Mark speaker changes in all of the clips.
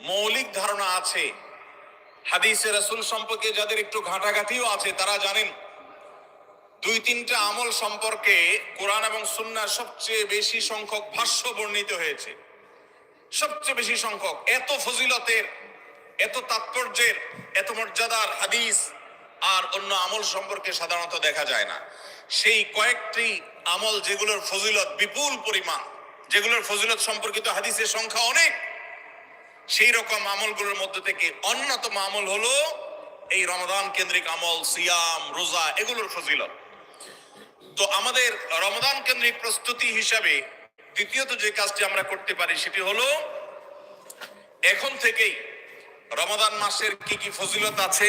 Speaker 1: মৌলিক ধারণা আছে। হাদিসে রাসূল সম্পর্কে যাদের একটু ঘাটাঘাটিও আছে, তারা জানেন, দুই তিনটা আমল সম্পর্কে কোরআন এবং সুন্নাহ সবচেয়ে বেশি সংখ্যক ভাষ্য বর্ণিত হয়েছে। সবচেয়ে বেশি সংখ্যক, এত ফজিলতের, এত তাৎপর্যের, এত মর্যাদার হাদিস আর অন্য আমল সম্পর্কে সাধারণত দেখা যায় না। সেই কয়েকটি আমল যেগুলোর ফজিলত বিপুল পরিমাণ, যেগুলোর ফজিলত সম্পর্কিত হাদিসের সংখ্যা অনেক সেই রকম আমলগুলোর মধ্যে থেকে অন্যতম আমল হলো এই রমদান কেন্দ্রিক আমল, সিয়াম, রোজা, এগুলোর ফজিলত। তো আমাদের রমদান কেন্দ্রিক প্রস্তুতি হিসাবে দ্বিতীয়ত যে কাজটি আমরা করতে পারি সেটি হলো, এখন থেকেই রমদান মাসের কি কি ফজিলত আছে,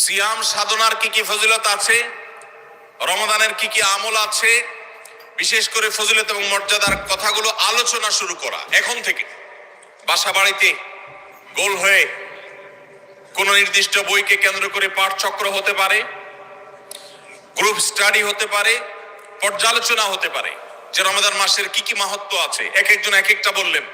Speaker 1: সিয়াম সাধনার কি কি ফজিলত আছে রমদানের কি কি আমল আছে, বিশেষ করে ফজিলত এবং মর্যাদার কথাগুলো আলোচনা শুরু করা, এখন থেকে। বাসা বাড়িতে গোল হয়ে কোন নির্দিষ্ট বইকে কেন্দ্র করে পাঠ চক্র হতে পারে, গ্রুপ স্টাডি হতে পারে, পর্যালোচনা হতে পারে। যে রমাদান মাসের কি কি মাহাত্ম আছে? এক একজন এক একটা বললেন।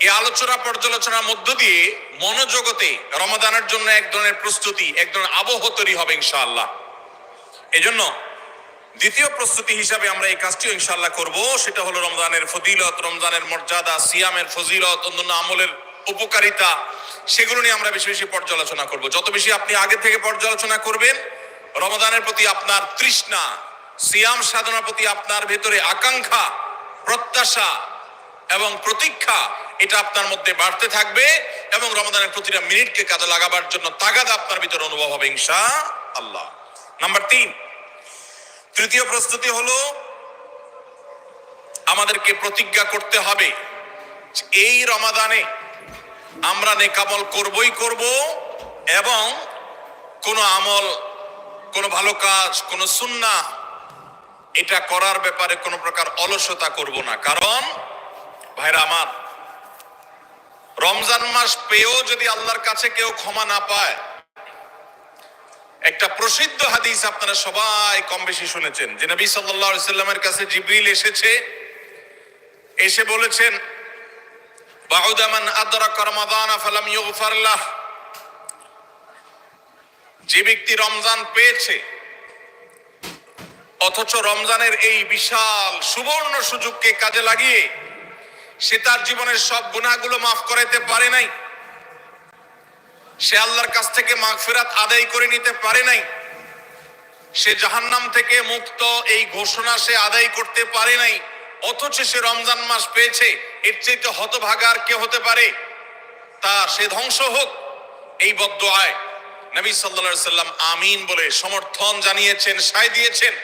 Speaker 1: এই আলোচনা পর্যালোচনার মধ্য দিয়ে মনোজগতে রমাদানের জন্য এক ধরনের প্রস্তুতি, এক ধরনের আবহ তৈরি হবে ইনশাআল্লাহ। এজন্য দ্বিতীয় প্রস্তুতি হিসাবে আমরা এই কাজটিও ইনশাল্লাহ করব। সেটা হলো রমজানের ফজিলত, রমজানের মর্যাদা, সিয়ামের ফজিলত, অন্যান্য আমলের উপকারিতা, সেগুলো নিয়ে আমরা বেশি বেশি পর্যালোচনা করব। যত বেশি আপনি আগে থেকে পর্যালোচনা করবেন রমদানের প্রতি আপনার তৃষ্ণা, সিয়াম সাধনার প্রতি আপনার ভেতরে আকাঙ্ক্ষা, প্রত্যাশা এবং প্রতীক্ষা, এটা আপনার মধ্যে বাড়তে থাকবে এবং রমদানের প্রতিটা মিনিটকে কাজে লাগাবার জন্য তাগাদ আপনার ভিতরে অনুভব হবে ইনশা আল্লাহ নাম্বার তিন তৃতীয় প্রস্তুতি হলো, আমাদেরকে প্রতিজ্ঞা করতে হবে এই রমাদানে আমরা নেকামল করবই করব এবং কোনো আমল, কোনো ভালো কাজ, কোনো সুন্না এটা করার ব্যাপারে কোনো প্রকার অলসতা করব না। কারণ, ভাইরা আমার, রমজান মাস পেয়েও যদি আল্লাহর কাছে কেউ ক্ষমা না পায় একটা প্রসিদ্ধ হাদিস আপনারা সবাই কম বেশি শুনেছেন। যে নবী সাল্লামের কাছে জিবরিল এসেছে, এসে বলেছেন, বাউদা মান আদরাকা রমাদান ফালাম ইউগফার যে ব্যক্তি রমজান পেয়েছে, অথচ রমজানের এই বিশাল সুবর্ণ সুযোগকে কাজে লাগিয়ে, সে তার জীবনের সব গুণাগুলো মাফ করাইতে পারে নাই। সে আল্লাহর কাছ থেকে মাগফিরাত আদায় করে নিতে পারে নাই। সে জাহান্নাম থেকে মুক্ত এই ঘোষণা সে আদায় করতে পারে নাই। অথচ সে রমজান মাস পেয়েছে, এর চাইতে হতভাগার কে হতে পারে? তা সে ধ্বংস হোক, এই বদ্ধ আয় নবী সাল্লা সাল্লাম আমিন বলে সমর্থন জানিয়েছেন, সায় দিয়েছেন।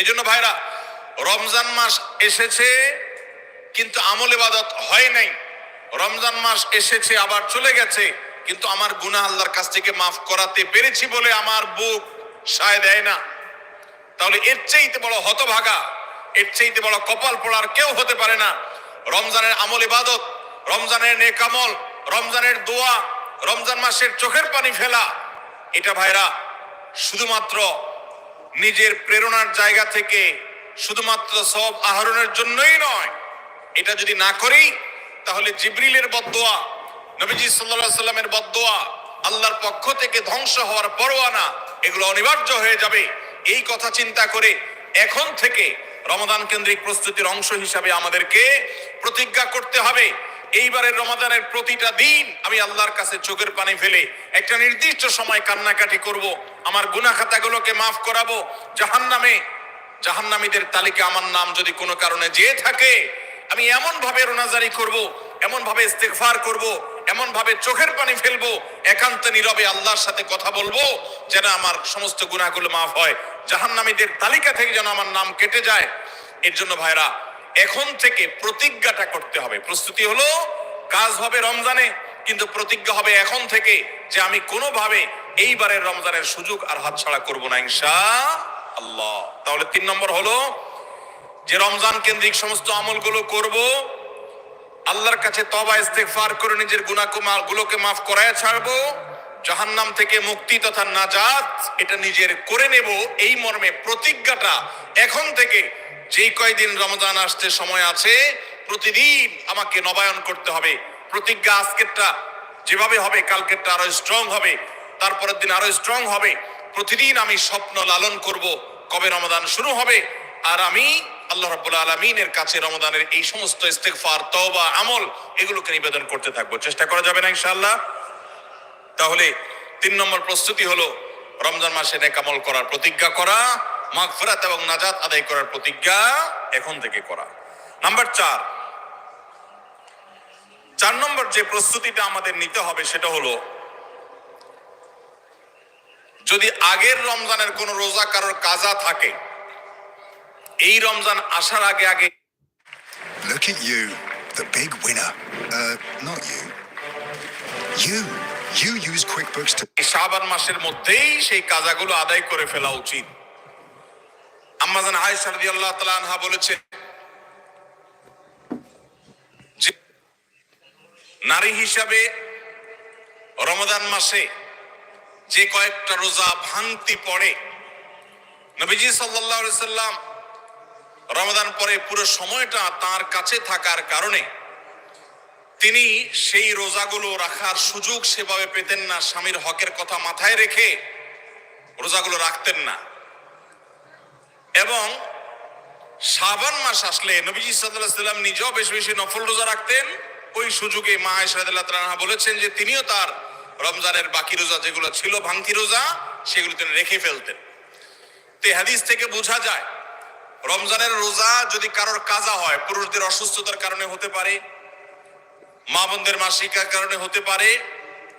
Speaker 1: এই জন্য ভাইরা, রমজান মাস এসেছে, কিন্তু আমল ইবাদত হয় নাই। রমজান মাস এসেছে, আবার চলে গেছে। কিন্তু আমার গুনাহ আল্লাহর কাছ থেকে মাফ করাতে পেরেছি বলে আমার বুক সায় দেয় না। তাহলে এর চাইতে বড় হতভাগা, এর চাইতে বড় কপাল পড়ার কেউ হতে পারে না। রমজানের আমল ইবাদত, রমজানের নেকামল রমজানের দোয়া, রমজান মাসের চোখের পানি ফেলা, এটা ভাইরা শুধুমাত্র নিজের প্রেরণার জায়গা থেকে শুধুমাত্র সব আহরণের জন্যই নয়। এটা যদি না করি, তাহলে জিবরিলের বদোয়া নবীজি সাল্লাল্লাহু সাল্লামের বদোয়া আল্লাহর পক্ষ থেকে ধ্বংস হওয়ার পরোয়ানা এগুলো অনিবার্য হয়ে যাবে। এই কথা চিন্তা করে এখন থেকে রমাদান কেন্দ্রিক প্রস্তুতির অংশ হিসাবে আমাদেরকে প্রতিজ্ঞা করতে হবে। এইবারের রমাদানের প্রতিটা দিন আমি আল্লাহর কাছে চোখের পানি ফেলে একটা নির্দিষ্ট সময় কান্নাকাটি করব, আমার গুনা খাতাগুলোকে মাফ করাবো জাহান জাহান্নামে, জাহান্নামীদের তালিকা আমার নাম যদি কোনো কারণে যেয়ে থাকে, আমি এমন ভাবে রোনাজারি করব এমন ভাবে ইস্তেগফার করব এমন ভাবে চোখের পানি ফেলব, একান্ত নীরবে আল্লাহর সাথে কথা বলব, যেন আমার সমস্ত গুনাহগুলো মাফ হয়। জাহান্নামীদের তালিকা থেকে যেন আমার নাম কেটে যায়। এর জন্য ভাইরা, এখন থেকে প্রতিজ্ঞাটা করতে হবে। প্রস্তুতি হলো, কাজ হবে রমজানে, কিন্তু প্রতিজ্ঞা হবে এখন থেকে যে আমি কোনোভাবে এইবারের রমজানের সুযোগ আর হাতছাড়া করব না ইনশা আল্লাহ তাহলে তিন নম্বর হলো, যে রমজান কেন্দ্রিক সমস্ত আমলগুলো করব আল্লাহর কাছে তবা ইস্তেগফার করে নিজের গুনাহ গুলোকে মাফ করায় ছাড়বো। জাহান্নাম থেকে মুক্তি তথা নাজাত এটা নিজের করে নেব। এই মর্মে প্রতিজ্ঞাটা এখন থেকে যেই কয়দিন রমজান আসতে সময় আছে, প্রতিদিন আমাকে নবায়ন করতে হবে। প্রতিজ্ঞা আজকেরটা যেভাবে হবে, কালকেরটা আরও স্ট্রং হবে, তারপরের দিন আরও স্ট্রং হবে। প্রতিদিন আমি স্বপ্ন লালন করব। কবে রমাদান শুরু হবে? আর আমি আল্লাহ রাব্বুল আলমিনের কাছে রমাদানের এই সমস্ত ইস্তেগফার, তওবা, আমল এগুলোকে নিবেদন করতে থাকব। চেষ্টা করা যাবে না ইনশাআল্লাহ? তাহলে তিন নম্বর প্রস্তুতি হলো রমজান মাসে নেকামল করার প্রতিজ্ঞা করা, মাগফিরাত এবং নাজাত আদায় করার প্রতিজ্ঞা এখন থেকে করা। নাম্বার চার চার নম্বর যে প্রস্তুতিটা আমাদের নিতে হবে সেটা হলো, যদি আগের রমজানের কোন রোজা কারোর কাজা থাকে এই রমজান আসার আগে আগে
Speaker 2: Look at you, the big winner. Uh, not you. You. You use QuickBooks to.
Speaker 1: শাবান মাসের মধ্যেই সেই কাজাগুলো আদায় করে ফেলা উচিত আম্মাজান আয়েশা রাদিয়াল্লাহু তাআলা আনহা বলেছেন যে নারী হিসাবে রমাদান মাসে যে কয়েকটা রোজা ভাঙতি পড়ে নবীজি সাল্লাল্লাহু আলাইহি সাল্লাম রমাদান পরে পুরো সময়টা তার কাছে থাকার কারণে তিনি সেই রোজাগুলো রাখার সুযোগ সেভাবে পেতেন না, স্বামীর হকের কথা মাথায় রেখে রোজাগুলো রাখতেন না। এবং শাবান মাস আসলে নবীজি সাল্লাম নিজেও বেশ বেশি নফল রোজা রাখতেন। ওই সুযোগে মা আয়সারাদিল্লাহ তাআলা বলেছেন যে তিনিও তার রমজানের বাকি রোজা যেগুলো ছিল ভাঙতি রোজা, সেগুলো তিনি রেখে ফেলতেন। তে হাদিস থেকে বোঝা যায় রমজানের রোজা যদি কারোর কাজা হয়, পুরুষদের অসুস্থতার কারণে হতে পারে মা বোনদের মাসিকার কারণে হতে পারে,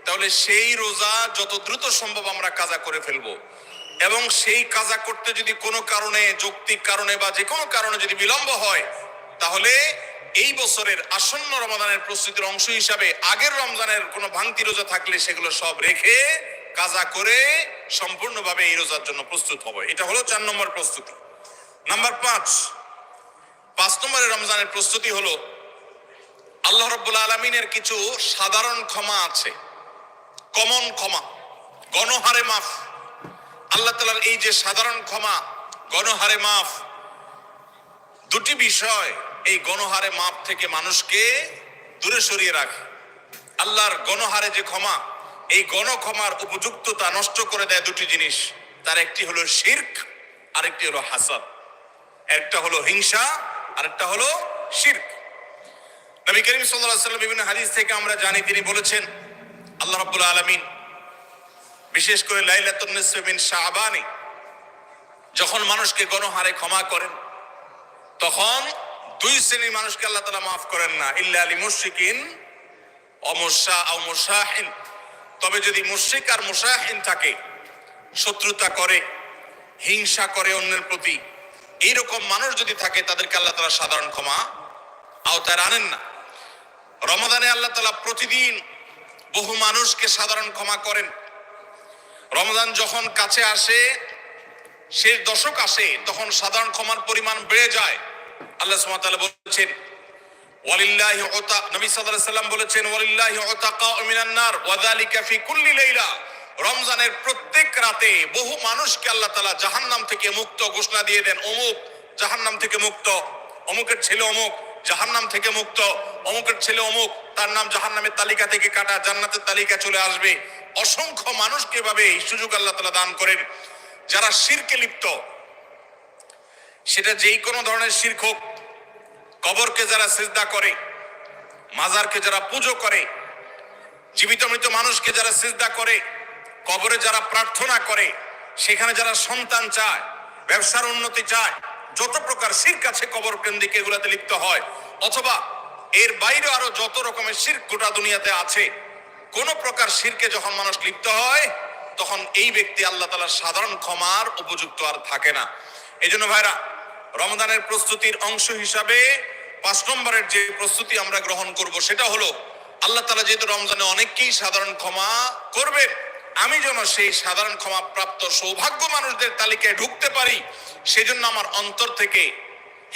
Speaker 1: তাহলে সেই রোজা যত দ্রুত সম্ভব আমরা কাজা করে ফেলব। এবং সেই কাজা করতে যদি কোনো কারণে, যৌক্তিক কারণে বা যে কোনো কারণে যদি বিলম্ব হয়, তাহলে এই বছরের আসন্ন রমাদানের প্রস্তুতির অংশ হিসাবে আগের রমজানের কোনো ভাঙতি রোজা থাকলে সেগুলো সব রেখে কাজা করে সম্পূর্ণভাবে এই রোজার জন্য প্রস্তুত হবে। এটা হলো চার নম্বর প্রস্তুতি। নাম্বার পাঁচ পাঁচ নম্বরের রমজানের প্রস্তুতি হলো, আল্লাহ রব্বুল আলমিনের কিছু সাধারণ ক্ষমা আছে কমন ক্ষমা, গণহারে মাফ। আল্লাহ তালার এই যে সাধারণ ক্ষমা, গণহারে মাফ, দুটি বিষয় এই গণহারে মাপ থেকে মানুষকে দূরে সরিয়ে রাখে। আল্লাহর গণহারে যে ক্ষমা, এই গণক্ষমার উপযুক্ততা নষ্ট করে দেয় দুটি জিনিস, তার একটি হলো শির্ক, আরেকটি হলো হাসাদ। একটা হলো হিংসা, আরেকটা হলো শির্ক। নবী করিম সাল্লাম বিভিন্ন হাদিস থেকে আমরা জানি, তিনি বলেছেন, আল্লাহ রাব্বুল আলামিন বিশেষ করে লাইলাতুন নিসফ মিন শাবানে যখন মানুষকে গণহারে ক্ষমা করেন, তখন দুই শ্রেণির মানুষকে আল্লাহ তাআলা মাফ করেন না। ইল্লা আলী মুশরিকিন অমুসা আও মুসাহিন তবে যদি মুশরিক আর মুসাহিন থাকে, শত্রুতা করে, হিংসা করে অন্যের প্রতি এইরকম মানুষ যদি থাকে, তাদেরকে আল্লাহ তাআলা সাধারণ ক্ষমা আওতায় আনেন না। রমাদানে আল্লাহ তালা প্রতিদিন বহু মানুষকে সাধারণ ক্ষমা করেন। রমজান যখন কাছে আসে, শেষ দশক আসে, তখন সাধারণ ক্ষমার পরিমাণ বেড়ে যায়। আল্লাহ সুবহানাহু বলছেন, ওয়ালিল্লাহি নবী সাল্লাল্লাহু আলাইহি বলেছেন, ওয়ালিল্লাহি উতাকা মিনান ফি কুল্লি লাইলা। রমজানের প্রত্যেক রাতে বহু মানুষকে আল্লাহ তাআলা জাহান্নাম থেকে মুক্ত ঘোষণা দিয়ে দেন, অমুক জাহান্নাম থেকে মুক্ত, অমুকের ছেলে অমুক, জাহান্নাম থেকে মুক্ত, অমুকের ছেলে অমুক, তার নাম জাহান্নামের তালিকা থেকে কাটা, জান্নাতের তালিকা চলে আসবে। অসংখ্য মানুষকে এভাবে এই সুযোগ আল্লাহ তাআলা দান করেন। যারা শিরকে লিপ্ত, সেটা যেই কোনো ধরনের শির্ক হোক, কবরকে যারা সিজদা করে, মাজারকে যারা পুজো করে, জীবিত মৃত মানুষকে যারা সিজদা করে কবরে যারা প্রার্থনা করে, সেখানে যারা সন্তান চায়, ব্যবসার উন্নতি চায়, যত প্রকার শির্ক কাছে কবর কেন্দ্রিক এগুলাতে লিপ্ত হয়, অথবা এর বাইরে আরও যত রকমের শির্ক গোটা দুনিয়াতে আছে, কোন প্রকার শিরকে যখন মানুষ লিপ্ত হয়, তখন এই ব্যক্তি আল্লাহ তালার সাধারণ ক্ষমার উপযুক্ত আর থাকে না। এই জন্য ভাইরা রমদানের প্রস্তুতির অংশ হিসাবে পাঁচ নম্বরের যে প্রস্তুতি আমরা গ্রহণ করব, সেটা হলো আল্লাহ তালা যেহেতু রমজানে অনেককেই সাধারণ ক্ষমা করবেন আমি যেন সেই সাধারণ ক্ষমাপ্রাপ্ত সৌভাগ্য মানুষদের তালিকায় ঢুকতে পারি, সেজন্য আমার অন্তর থেকে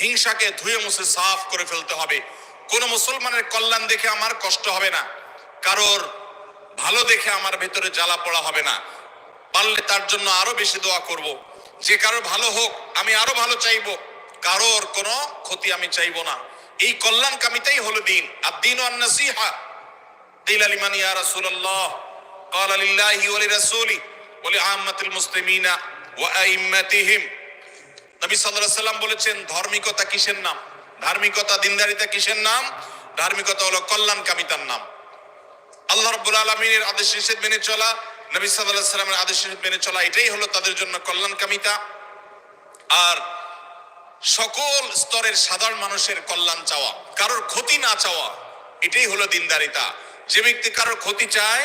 Speaker 1: হিংসাকে ধুয়ে মুছে সাফ করে ফেলতে হবে। কোনো মুসলমানের কল্যাণ দেখে আমার কষ্ট হবে না। কারোর ভালো দেখে আমার ভেতরে জ্বালা পড়া হবে না। পারলে তার জন্য আরও বেশি দোয়া করব। যে কারোর ভালো হোক, আমি আরও ভালো চাইব। কারোর কোনো ক্ষতি আমি চাইব না। এই কল্যাণ কামিতাই হলো দিন। আর দিন অন্নাসিহা দিল আলিমানিয়া রাসুল্লাহ قال لله ولرسوله ولعامة المسلمين وأئمتهم নবী সাল্লাল্লাহু সাল্লাম বলেছেন ধার্মিকতা কিসের নাম ধার্মিকতা দিনদারিতা কিসের নাম ধার্মিকতা হলো কল্যাণ কামিতার নাম আল্লাহ রাব্বুল আলামিনের আদেশ নিষেধ মেনে চলা নবী সাল্লাল্লাহু আলাইহি সাল্লামের আদেশ নিষেধ মেনে চলা এটাই হলো তাদের জন্য কল্যাণ কামিতা আর সকল স্তরের সাধারণ মানুষের কল্যাণ চাওয়া কারোর ক্ষতি না চাওয়া এটাই হলো দিনদারিতা যে ব্যক্তি কারোর ক্ষতি চায়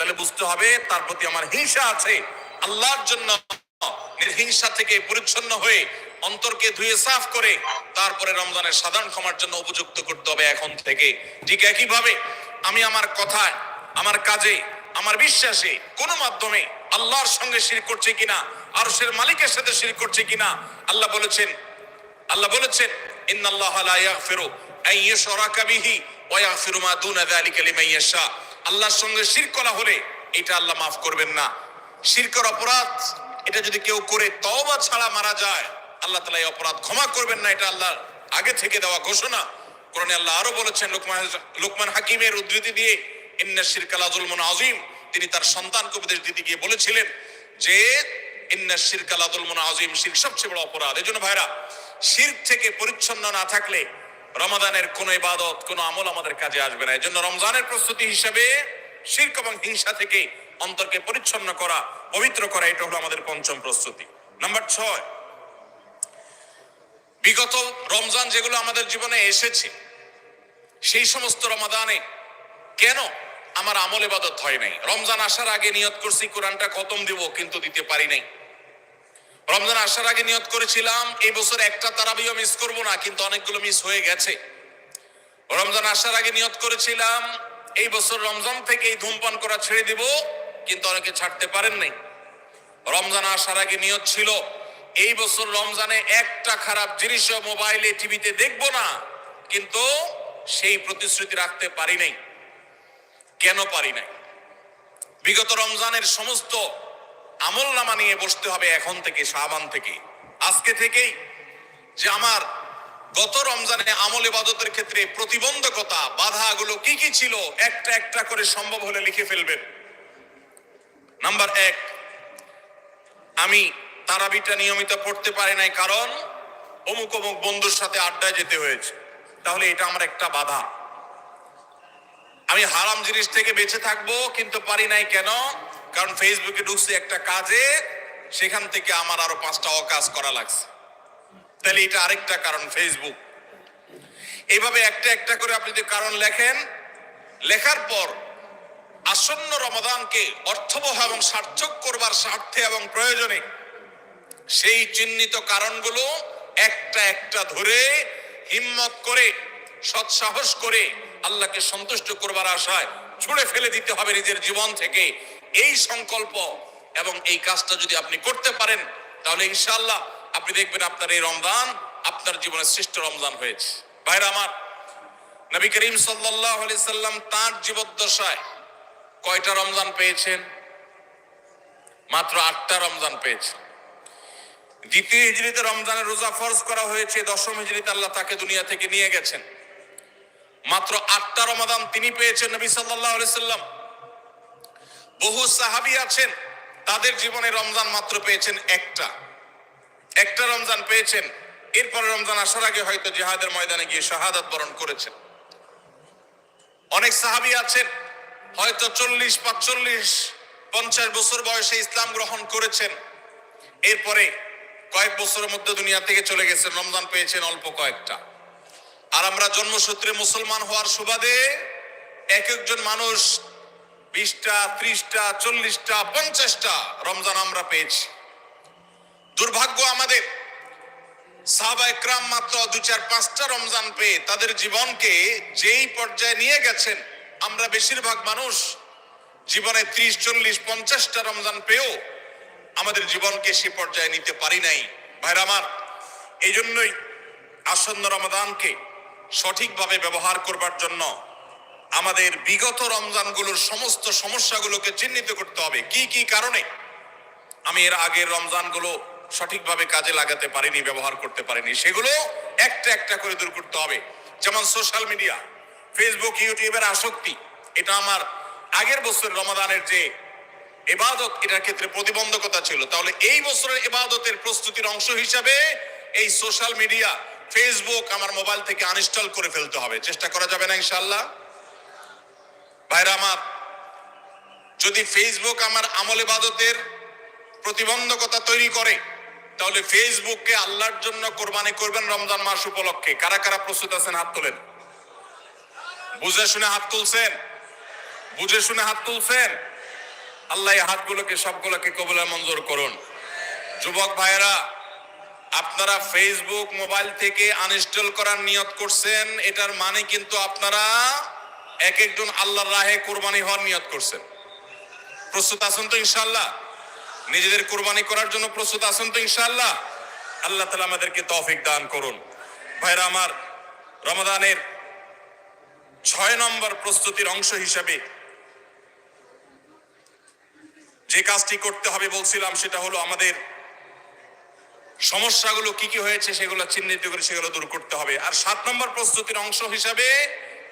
Speaker 1: তাহলে বুঝতে হবে তার প্রতি আমার হিংসা আছে। আল্লাহর জন্য নির্হিংসা থেকে পরিচ্ছন্ন হয়ে অন্তরকে ধুয়ে সাফ করে তারপরে রমজানের সাধারণ ক্ষমার জন্য উপযুক্ত করতে হবে এখন থেকে। ঠিক একইভাবে আমি আমার কথায়, আমার কাজে, আমার বিশ্বাসে কোনো মাধ্যমে আল্লাহর সঙ্গে শির করছে কিনা, আরশের মালিকের সাথে শির করছে কিনা, আল্লাহ বলেছেন আল্লাহ বলেছেন, ইন্নাল্লাহ লা ইয়াগফিরু আন ইউশরাকা বিহি ওয়া ইয়াগফিরু মা দুনা যালিকা লিমান ইয়াশা। আল্লাহর সঙ্গে শিরক করা হলে এটা আল্লাহ মাফ করবেন না। শিরকের অপরাধ, এটা যদি কেউ করে, তওবা ছাড়া মারা যায়, আল্লাহ তাআলা এই অপরাধ ক্ষমা করবেন না, এটা আল্লাহর আগে থেকে দেওয়া ঘোষণা। কোরআনে আল্লাহ আরও বলেছেন, লোকমান লোকমান হাকিমের উদ্ধৃতি দিয়ে, ইন্না শিরকা লা যুলমুন আযীম। তিনি তার সন্তানকে উপদেশ দিতে গিয়ে বলেছিলেন যে, ইন্না শিরকা লা যুলমুন আযীম। শিরক সবচেয়ে বড় অপরাধ। এজন্য ভাইরা শিরক থেকে পরিচ্ছন্ন না থাকলে রমাদানের কোন ইবাদত, কোন আমল আমাদের কাজে আসবে না। এজন্য রমজানের প্রস্তুতি হিসেবে শিরক এবং হিংসা থেকে অন্তরকে পরিচ্ছন্ন করা, পবিত্র করা, এটা হলো আমাদের পঞ্চম প্রস্তুতি। নাম্বার ছয়, বিগত রমজান যেগুলো আমাদের জীবনে এসেছে, সেই সমস্ত রমাদানে কেন আমার আমল ইবাদত হয় নাই? রমজান আসার আগে নিয়ত করছি, কোরআনটা খতম দিব, কিন্তু দিতে পারি নাই। রমজান আসার আগে নিয়ত করেছিলাম, এই বছর একটা তারাবিও মিস করব না, কিন্তু অনেকগুলো মিস হয়ে গেছে। রমজান আসার আগে নিয়ত করেছিলাম, এই বছর রমজান থেকে এই ধূমপান করা ছেড়ে দিব, কিন্তু অনেকে ছাড়তে পারেন নাই। রমজান আসার আগে নিয়ত ছিল, এই বছর রমজানে একটা খারাপ জিনিসও মোবাইলে, টিভিতে দেখব না, কিন্তু সেই প্রতিশ্রুতি রাখতে পারি নাই। কেন পারি নাই? বিগত রমজানের সমস্ত আমল নামা নিয়ে বসতে হবে এখন থেকে সাবান থেকে। আজকে থেকেই যে আমার গত রমজানে আমল ইবাদতের ক্ষেত্রে প্রতিবন্ধকতা, বাধাগুলো কি কি ছিল, একটা একটা করে সম্ভব হলে লিখে ফেলবেন। নাম্বার এক, আমি তারাবিটা নিয়মিত পড়তে পারি নাই কারণ অমুক অমুক বন্ধুর সাথে আড্ডায় যেতে হয়েছে। তাহলে এটা আমার একটা বাধা। আমি হারাম জিনিস থেকে বেঁচে থাকব, কিন্তু পারি নাই কেন? কারণ ফেসবুকে ঢুকছি একটা কাজে, সেখান থেকে আমার আরও পাঁচটা অকাজ করা লাগছে। তাহলে এটা আরেকটা কারণ ফেসবুক। এইভাবে একটা একটা করে আপনি যদি কারণ লেখেন, লেখার পর আসন্ন রমাদানকে অর্থবহ এবং সার্থক করবার স্বার্থে এবং প্রয়োজনে সেই চিহ্নিত কারণগুলো একটা একটা ধরে হিম্মত করে, সৎসাহস করে আল্লাহকে সন্তুষ্ট করবার আশায় ছুড়ে ফেলে দিতে হবে নিজের জীবন থেকে। এই সংকল্প এবং এই কাজটা যদি আপনি করতে পারেন, তাহলে ইনশাল্লাহ আপনি দেখবেন আপনার এই রমজান আপনার জীবনের শ্রেষ্ঠ রমজান হয়েছে। ভাইরা আমার, নবী করিম আলাইহি সাল্লাম তার জীবদ্দশায় কয়টা রমজান পেয়েছেন? মাত্র আটটা রমজান পেয়েছেন। দ্বিতীয় হিজরিতে রমজানের রোজা ফরজ করা হয়েছে, দশম হিজরিতে আল্লাহ তাকে দুনিয়া থেকে নিয়ে গেছেন। মাত্র আটটা রমাদান তিনি পেয়েছেন নবী আলাইহি সাল্লাম। বহু সাহাবী আছেন, তাদের জীবনে রমজান মাত্র পেয়েছেন একটা। একটা রমজান পেয়েছেন, এরপরে রমজান আসার আগে হয়তো জিহাদের ময়দানে গিয়ে শাহাদাত বরণ করেছেন। অনেক সাহাবী আছেন, হয়তো চল্লিশ, পাঁচচল্লিশ, পঞ্চাশ বছর বয়সে ইসলাম গ্রহণ করেছেন। এরপরে কয়েক বছরের মধ্যে দুনিয়া থেকে চলে গেছেন, রমজান পেয়েছেন অল্প কয়েকটা। আর আমরা জন্মসূত্রে মুসলমান হওয়ার সুবাদে এক একজন মানুষ বিশটা, ত্রিশটা, চল্লিশটা, পঞ্চাশটা রমজান আমরা পেয়েছি। দুর্ভাগ্য আমাদের। সাহাবা একরাম মাত্র দু চার পাঁচটা রমজান পেয়ে তাদের জীবনকে যেই পর্যায়ে নিয়ে গেছেন, আমরা বেশিরভাগ মানুষ জীবনে ত্রিশ, চল্লিশ, পঞ্চাশটা রমজান পেয়েও আমাদের জীবনকে সে পর্যায়ে নিতে পারি নাই। ভাইরা আমার এই জন্যই আসন্ন রমাদানকে সঠিকভাবে ব্যবহার করবার জন্য আমাদের বিগত রমজানগুলোর সমস্ত সমস্যাগুলোকে চিহ্নিত করতে হবে। কি কি কারণে? আমি এর আগের রমজানগুলো সঠিকভাবে কাজে লাগাতে পারিনি, ব্যবহার করতে পারিনি। সেগুলো একটা একটা করে দূর করতে হবে। যেমন সোশ্যাল মিডিয়া ফেসবুক ইউটিউবের আসক্তি। এটা আমার আগের বছর রমাদানের যে এবাদত, এটার ক্ষেত্রে প্রতিবন্ধকতা ছিল। তাহলে এই বছরের এবাদতের প্রস্তুতির অংশ হিসাবে এই সোশ্যাল মিডিয়া ফেসবুক আমার মোবাইল থেকে আনইনস্টল করে ফেলতে হবে। চেষ্টা করা যাবে না ইনশাল্লাহ ভাইরা আমার, যদি ফেসবুক আমার আমল ইবাদতের প্রতিবন্ধকতা তৈরি করে, তাহলে ফেসবুককে আল্লাহর জন্য কোরবানি করবেন রমজান মাস উপলক্ষে। কারা কারা প্রস্তুত আছেন হাত তোলেন? বুঝে শুনে হাত তুলছেন? বুঝে শুনে হাত তুলছেন? আল্লাহ এই হাতগুলোকে সবগুলোকে কবুলের মঞ্জুর করুন। যুবক ভাইয়েরা, আপনারা ফেসবুক মোবাইল থেকে আনইনস্টল করার নিয়ত করছেন, এটার মানে কিন্তু আপনারা এক একজন আল্লাহর রাহে কোরবানি হওয়ার নিয়ত করছেন। প্রস্তুত আছেন তো ইনশাল্লাহ নিজেদের কোরবানি করার জন্য প্রস্তুত আছেন তো ইনশাল্লাহ আল্লাহ তালা আমাদেরকে তফিক দান করুন। ভাইরা, আমার রমাদানের ছয় নম্বর প্রস্তুতির অংশ হিসাবে যে কাজটি করতে হবে বলছিলাম, সেটা হলো আমাদের সমস্যাগুলো কি কি হয়েছে সেগুলো চিহ্নিত করে সেগুলো দূর করতে হবে। আর সাত নম্বর প্রস্তুতির অংশ হিসাবে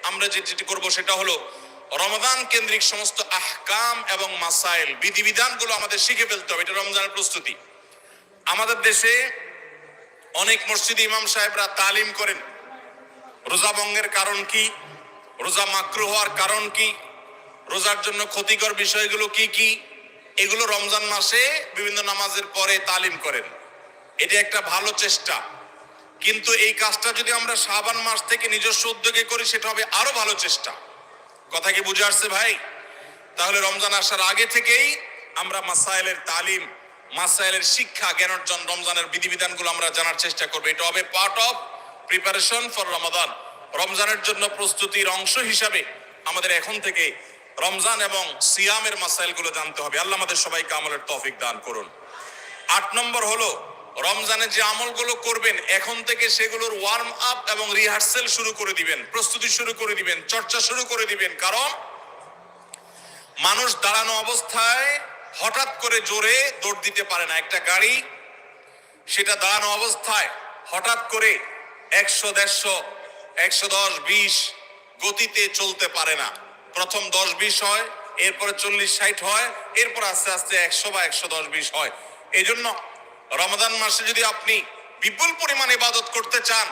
Speaker 1: আমরা যে যেটি করব সেটা হলো রমাদান কেন্দ্রিক সমস্ত আহকাম এবং মাসাইল বিধিবিধানগুলো আমাদের শিখে ফেলতে হবে। এটা রমজানের প্রস্তুতি। আমাদের দেশে অনেক মসজিদে ইমাম সাহেবরা তালিম করেন। রোজা ভঙ্গের কারণ কি? রোজা মাকরু হওয়ার কারণ কি? রোজার জন্য ক্ষতিকর বিষয়গুলো কি কি? এগুলো রমজান মাসে বিভিন্ন নামাজের পরে তালিম করেন। এটা একটা ভালো চেষ্টা। কিন্তু এই কাজটা যদি আমরা শাবান মাস থেকে নিজস্ব উদ্যোগে করি, সেটা হবে আরও ভালো চেষ্টা। কথা কি বুঝে আসছে ভাই? তাহলে রমজান আসার আগে থেকেই আমরা মাসাইলের তালিম মাসাইলের শিক্ষা, জ্ঞান অর্জন রমজানের বিধিবিধানগুলো আমরা জানার চেষ্টা করব। এটা হবে part of preparation for Ramadan রমজানের জন্য প্রস্তুতির অংশ হিসাবে আমাদের এখন থেকে রমজান এবং সিয়ামের মাসাইলগুলো জানতে হবে। আল্লাহ আমাদের সবাইকে আমলের তৌফিক দান করুন। আট নম্বর হলো রমজানে যে আমলগুলো করবেন, এখন থেকে সেগুলোর ওয়ার্ম আপ এবং রিহার্সেল শুরু করে দিবেন, প্রস্তুতি শুরু করে দিবেন, চর্চা শুরু করে দিবেন। কারণ মানুষ দাঁড়ানো অবস্থায় হঠাৎ করে জোরে দৌড় দিতে পারে না। একটা গাড়ি, সেটা দাঁড়ানো অবস্থায় হঠাৎ করে একশো, দেড়শো, একশো দশ, বিশ গতিতে চলতে পারে না। প্রথম দশ, বিশ হয়, এরপরে চল্লিশ, ষাট হয়, এরপর আস্তে আস্তে একশো বা একশো দশ, বিশ হয়। এই জন্য রমাদান মাসে যদি আপনি বিপুল পরিমাণ ইবাদত করতে চান,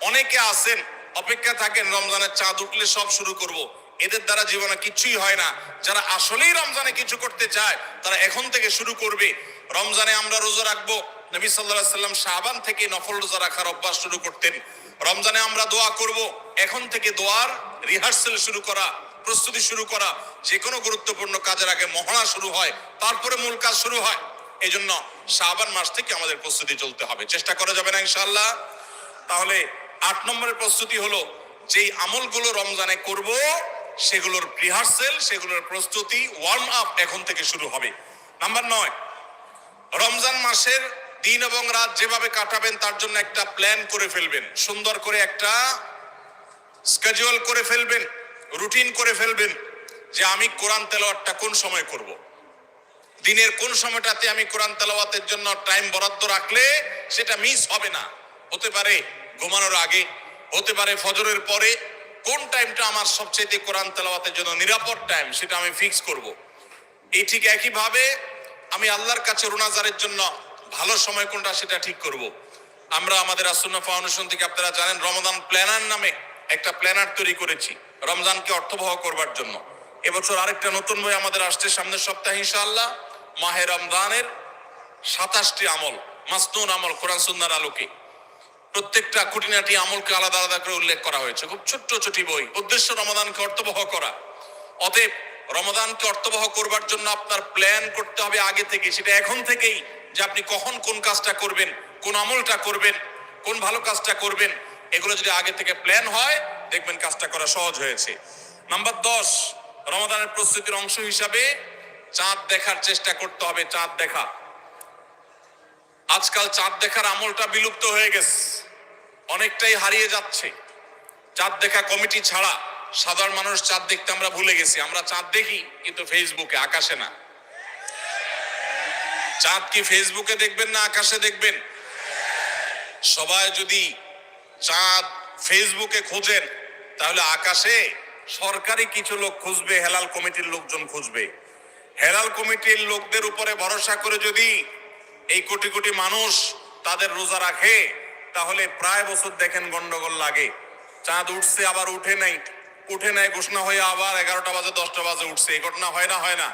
Speaker 1: অনেকে আছেন, অপেক্ষা থাকেন, রমজানের চাঁদ উঠলে সব শুরু করব। এদের দ্বারা জীবনে কিছুই হয় না। যারা আসলেই রমজানে কিছু করতে চায়, তারা এখন থেকে শুরু করবে। রমজানে আমরা রোজা রাখব। নবী সাল্লাহ সাল্লাম শাহবান থেকে নফল রোজা রাখার অভ্যাস শুরু করতেন। রমজানে আমরা দোয়া করব। এখন থেকে দোয়ার রিহার্সেল শুরু করা, প্রস্তুতি শুরু করা যে কোনো গুরুত্বপূর্ণ কাজের আগে মহড়া শুরু হয়, তারপরে মূল কাজ শুরু হয়। এই জন্য শাহবান মাস থেকে আমাদের প্রস্তুতি চলতে হবে। চেষ্টা করা যাবে না ইনশাল্লাহ তাহলে আট নম্বরের প্রস্তুতি হলো, যেই আমলগুলো রমজানে করব, সেগুলোর রিহার্সেল সেগুলোর প্রস্তুতি ওয়ার্ম আপ এখন থেকে শুরু হবে। নাম্বার নয়, রমজান মাসের দিন এবং রাত যেভাবে কাটাবেন, তার জন্য একটা প্ল্যান করে ফেলবেন। সুন্দর করে একটা স্কেজুয়াল করে ফেলবেন রুটিন করে ফেলবেন, যে আমি কোরআন তেলাওয়াতটা কোন সময় করব। দিনের কোন সময়টাতে আমি কোরআন তালাওয়াতের জন্য টাইম বরাদ্দ রাখলে সেটা মিস হবে না হতে পারে ঘুমানোর আগে, হতে পারে ফজরের পরে কোন টাইমটা আমার সবচেয়ে কোরআন তালাওয়াতের জন্য নিরাপদ টাইম সেটা আমি ফিক্স করব। এই ঠিক একইভাবে আমি আল্লাহর কাছে রোনাজারের জন্য ভালো সময় কোনটা সেটা ঠিক করব। আমরা আমাদের আসন্না ফাউন্ডেশন থেকে আপনারা জানেন রমদান প্ল্যানার নামে একটা প্ল্যানার তৈরি করেছি রমজানকে অর্থবহ করবার জন্য এবছর আরেকটা নতুন বই আমাদের আসছে সামনের সপ্তাহে ইনশাআল্লাহ, মাহে রমজানের সাতাশটি আমল, মাসনুন আমল, কোরআন সুন্নার আলোকে। প্রত্যেকটা খুঁটিনাটি আমলকে আলাদা আলাদা করে উল্লেখ করা হয়েছে। খুব ছোট্ট ছোটি বই। উদ্দেশ্য রমাদানকে অর্থবহ করা। অতএব রমাদানকে অর্থবহ করবার জন্য আপনার প্ল্যান করতে হবে আগে থেকে, সেটা এখন থেকেই যে আপনি কখন কোন কাজটা করবেন, কোন আমলটা করবেন, কোন ভালো কাজটা করবেন, এগুলো যদি আগে থেকে প্ল্যান হয়, দেখবেন কাজটা করা সহজ হয়েছে। নাম্বার দশ রমাদানের প্রস্তুতির অংশ হিসাবে চাঁদ দেখার চেষ্টা করতে হবে, চাঁদ দেখা। আজকাল চাঁদ দেখার আমলটা বিলুপ্ত হয়ে গেছে। অনেকটাই হারিয়ে যাচ্ছে। চাঁদ দেখা কমিটি ছাড়া সাধারণ মানুষ চাঁদ দেখতে আমরা ভুলে গেছি। আমরা চাঁদ দেখি, কিন্তু ফেসবুকে আকাশে না। চাঁদ কি ফেসবুকে দেখবেন না আকাশে দেখবেন? সবাই যদি চাঁদ ফেসবুকে খোঁজেন, তাহলে আকাশে সরকারি কিছু লোক খুঁজবে, হেলাল কমিটির লোকজন খুঁজবে। হেলাল কমিটির লোকদের উপরে ভরসা করে যদি এই কোটি কোটি মানুষ তাদের রোজা রাখে, তাহলে প্রায় বছর দেখেন গন্ডগোল লাগে। চাঁদ উঠছে, আবার উঠে নাই। উঠে নাই, ঘোষণা হয়ে আবার এগারোটা বাজে, দশটা বাজে উঠছে। এই ঘটনা হয় না হয় না।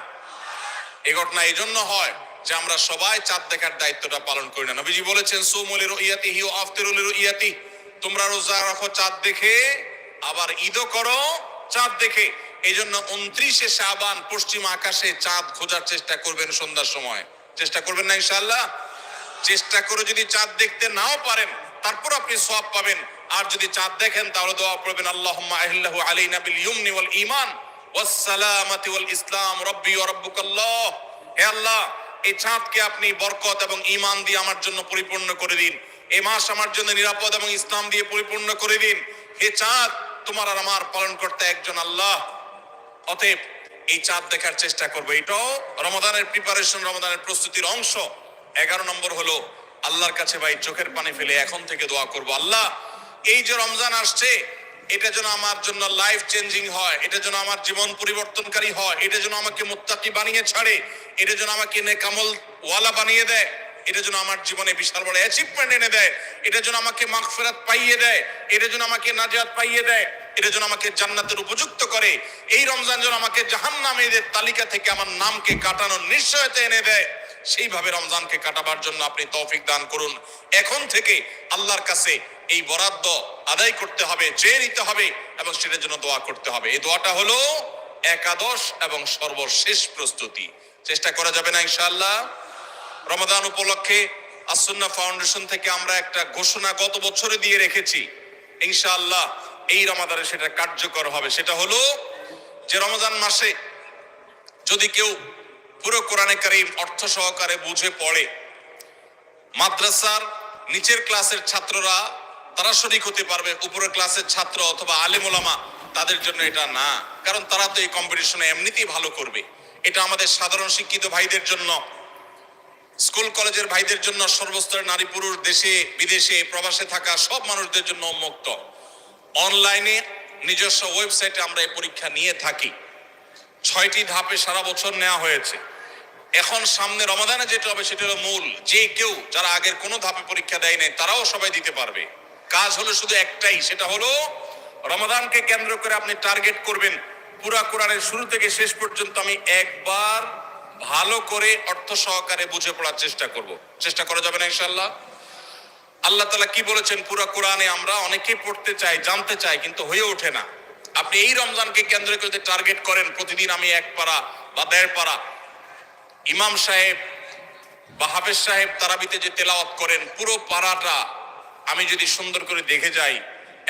Speaker 1: এই ঘটনা এই জন্য হয় যে আমরা সবাই চাঁদ দেখার দায়িত্বটা পালন করি না। নবীজি বলেছেন সোমলের ইয়াতি হিও আফতেরুলের ইয়াতি তোমরা রোজা রাখো চাঁদ দেখে, আবার ঈদও করো চাঁদ দেখে। এই জন্য উনত্রিশে শাবান পশ্চিম আকাশে চাঁদ খোঁজার চেষ্টা করবেন সন্ধ্যার সময়। চেষ্টা করবেন না ইনশাআল্লাহ? চেষ্টা করে যদি চাঁদ দেখতে নাও পারেন, তারপর আপনি সওয়াব পাবেন। আর যদি চাঁদ দেখেন, তাহলে দোয়া পড়বেন আল্লাহুম্মা আহিল্লাহু আলাইনা বিল ইউমনি ওয়াল ওয়াসসালামাতি ওয়াল ইসলাম, রব্বি ওয়া রাব্বুকাল্লাহ। হে আল্লাহ, এই চাঁদকে আপনি বরকত এবং ঈমান দিয়ে আমার জন্য পরিপূর্ণ করে দিন। এই মাস আমার জন্য নিরাপদ এবং ইসলাম দিয়ে পরিপূর্ণ করে দিন। হে চাঁদ তোমার আর আমার পালন করতে একজন আল্লাহ। অতএব এই চাঁদ দেখার চেষ্টা করব। এটাও রমাদানের প্রিপারেশন রমাদানের প্রস্তুতির অংশ। এগারো নম্বর হলো, আল্লাহর কাছে ভাই চোখের পানি ফেলে এখন থেকে দোয়া করব। আল্লাহ, এই যে রমজান আসছে, এটা যেন আমার জন্য লাইফ চেঞ্জিং হয়, এটা যেন আমার জীবন পরিবর্তনকারী হয়, এটা যেন আমাকে মুত্তাকি বানিয়ে ছাড়ে, এটা যেন আমাকে নেকামল ওয়ালা বানিয়ে দেয়। এটা যেন আমার জীবনে বিশাল বড় অ্যাচিভমেন্ট এনে দেয়। এটা যেন আমাকে মাগফিরাত পাইয়ে দেয়। এটা যেন আমাকে নাজাত পাইয়ে দেয়। এটা যেন আমাকে জান্নাতের উপযুক্ত করে। এই রমজান যেন আমাকে জাহান্নামীদের তালিকা থেকে আমার নামকে কাটানোর নিশ্চয়তা এনে দেয়। সেইভাবে রমজানকে কাটাবার জন্য আপনি তৌফিক দান করুন। এখন থেকে আল্লাহর কাছে এই বরাদ্দ আদায় করতে হবে, চেয়ে নিতে হবে এবং সেটার জন্য দোয়া করতে হবে। এই দোয়াটা হলো একাদশ এবং সর্বশেষ প্রস্তুতি। চেষ্টা করা যাবে না ইনশাআল্লাহ? রমাদান উপলক্ষে আসন্না ফাউন্ডেশন থেকে আমরা একটা ঘোষণা গত বছরে দিয়ে রেখেছি। ইনশাআল্লাহ এই রমাদানে সেটা কার্যকর হবে। সেটা হলো যে রমজান মাসে যদি কেউ পুরো কোরআনে কারিম অর্থ সহকারে বুঝে পড়ে, মাদ্রাসার নিচের ক্লাসের ছাত্ররা তারা শরিক হতে পারবে, উপরের ক্লাসের ছাত্র অথবা আলেম ওলামা তাদের জন্য এটা না। কারণ তারা তো এই কম্পিটিশনে এমনিতেই ভালো করবে। এটা আমাদের সাধারণ শিক্ষিত ভাইদের জন্য স্কুল, কলেজের ভাইদের জন্য সর্বস্তরের নারী, পুরুষ, দেশে, বিদেশে, প্রবাসে থাকা সব মানুষদের জন্য উন্মুক্ত। অনলাইনে নিজস্ব ওয়েবসাইটে আমরা এই পরীক্ষা নিয়ে থাকি। ছয়টি ধাপে সারা বছর নেওয়া হয়েছে। এখন সামনে রমাদানে যেটা হবে সেটা হলো মূল। যে কেউ যারা আগের কোনো ধাপে পরীক্ষা দেয় নাই, তারাও সবাই দিতে পারবে। কাজ হলো শুধু একটাই, সেটা হলো রমাদানকে কেন্দ্র করে আপনি টার্গেট করবেন। পুরা কোরআনের শুরু থেকে শেষ পর্যন্ত আমি একবার ভালো করে অর্থ সহকারে বুঝে পড়ার চেষ্টা করব। চেষ্টা করা যাবে না ইনশাল্লাহ আল্লাহ তালা কি বলেছেন? পুরা কোরআনে আমরা অনেকেই পড়তে চাই, জানতে চাই, কিন্তু হয়ে ওঠে না। আপনি এই রমজানকে কেন্দ্র করে টার্গেট করেন, প্রতিদিন আমি এক পারা বা দেড় পারা। ইমাম সাহেব বা হাফেজ সাহেব তারাবিতে যে তেলাওয়াত করেন, পুরো পাড়াটা আমি যদি সুন্দর করে দেখে যাই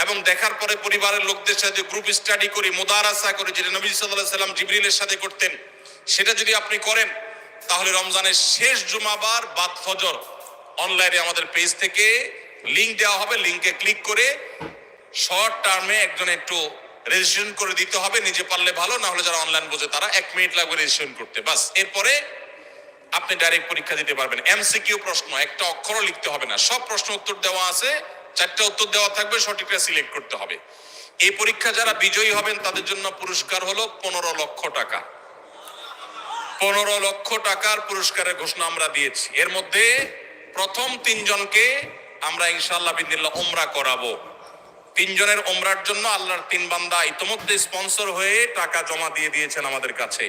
Speaker 1: এবং দেখার পরে পরিবারের লোকদের সাথে গ্রুপ স্টাডি করি, মোদারাসা করি, যেটা নবী সাল্লাহ সাল্লাম জিবরিলের সাথে করতেন সেটা যদি আপনি করেন, তাহলে রমজানের শেষ জুমাবার বাদ ফজর অনলাইনে আমাদের পেজ থেকে লিঙ্ক দেওয়া হবে। লিঙ্কে ক্লিক করে শর্ট টার্মে একজন একটু রেজিস্ট্রেশন করে দিতে হবে। নিজে পারলে ভালো, না হলে যারা অনলাইন বোঝে তারা এক মিনিট লাগবে রেজিস্ট্রেশন করতে। বাস, এরপরে আপনি ডাইরেক্ট পরীক্ষা দিতে পারবেন। এমসিকিউ প্রশ্ন, একটা অক্ষরও লিখতে হবে না। সব প্রশ্ন উত্তর দেওয়া আছে, চারটা উত্তর দেওয়া থাকবে সঠিকটা সিলেক্ট করতে হবে। এই পরীক্ষা যারা বিজয়ী হবেন, তাদের জন্য পুরস্কার হলো পনেরো লক্ষ টাকা। পনেরো লক্ষ টাকার পুরস্কারের ঘোষণা আমরা দিয়েছি। এর মধ্যে প্রথম তিনজনকে আমরা ইনশাল্লাহ বিদিল্লা ওমরা করাবো। তিনজনের ওমরার জন্য আল্লাহর তিন বান্দা ইতোমধ্যে স্পন্সর হয়ে টাকা জমা দিয়ে দিয়েছেন আমাদের কাছে।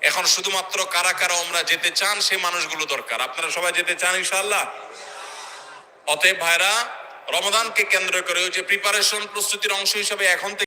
Speaker 1: এখন শুধুমাত্র কারা কারা ওমরা যেতে চান সেই মানুষগুলো দরকার। আপনারা সবাই যেতে চান ইনশাল্লাহ অতএব ভাইরা রমদানকে কেন্দ্র করে ওই যে প্রিপারেশন প্রস্তুতির অংশ হিসেবে এখন থেকে